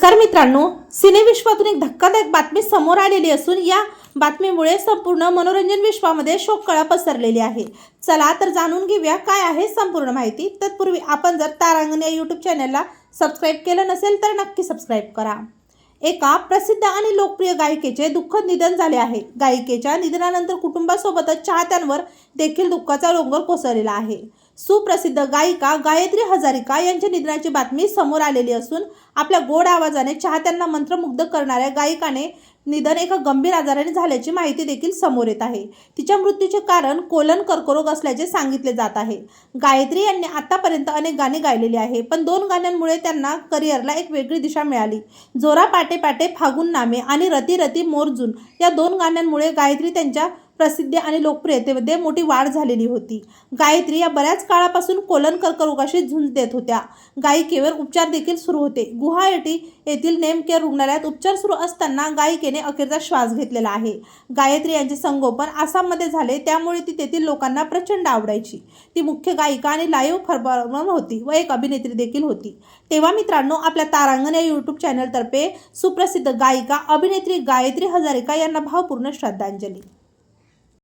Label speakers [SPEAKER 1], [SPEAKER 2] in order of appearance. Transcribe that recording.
[SPEAKER 1] नमस्कार मित्रांनो सिनेविश्वातून एक धक्कादायक बातमी समोर आलेली असून या बातमीमुळे संपूर्ण मनोरंजन विश्वामध्ये शोककळा पसरलेली आहे. चला तर जाणून घेऊया काय आहे संपूर्ण माहिती. तत्पूर्वी आपण जर तारांगण या यूट्यूब चॅनलला सबस्क्राईब केलं नसेल तर नक्की सबस्क्राईब करा. एका प्रसिद्ध आणि लोकप्रिय गायिकेचे दुःखद निधन झाले आहे. गायिकेच्या निधनानंतर कुटुंबासोबतच चाहत्यांवर देखील दुःखाचा डोंगर कोसळलेला आहे. सुप्रसिद्ध गायिका गायत्री हजारिका यांच्या निधनाची बातमी समोर आलेली असून आपल्या गोड आवाजाने चाहत्यांना मंत्रमुग्ध करणाऱ्या गायिकाने निधन एका गंभीर आजाराने झाल्याची माहिती देखील समोर येत आहे. तिच्या मृत्यूचे कारण कोलन कर्करोग असल्याचे सांगितले जात आहे. गायत्री यांनी आतापर्यंत अनेक गाणी गायलेली आहे पण दोन गाण्यांमुळे त्यांना करिअरला एक वेगळी दिशा मिळाली. जोरा पाटे पाटे फागुन नामे आणि रती रती मोरजून या दोन गाण्यांमुळे गायत्री त्यांच्या प्रसिद्धी आणि लोकप्रियतेमध्ये मोठी वाढ झालेली होती. गायत्री या बऱ्याच काळापासून कोलन कर्करोगाशी झुंज देत होत्या. गायिकेवर उपचार देखील सुरू होते. गुवाहाटी येथील नेम केअर रुग्णालयात उपचार सुरू असताना गायिकेने अखेरचा श्वास घेतलेला आहे. गायत्री यांचे संगोपन आसाममध्ये झाले त्यामुळे ती तेथील लोकांना प्रचंड आवडायची. ती मुख्य गायिका आणि लाईव्ह परफॉर्मर होती व एक अभिनेत्री देखील होती. तेव्हा मित्रांनो आपल्या तारांगण या यूट्यूब चॅनलतर्फे सुप्रसिद्ध गायिका अभिनेत्री गायत्री हजारिका यांना भावपूर्ण श्रद्धांजली.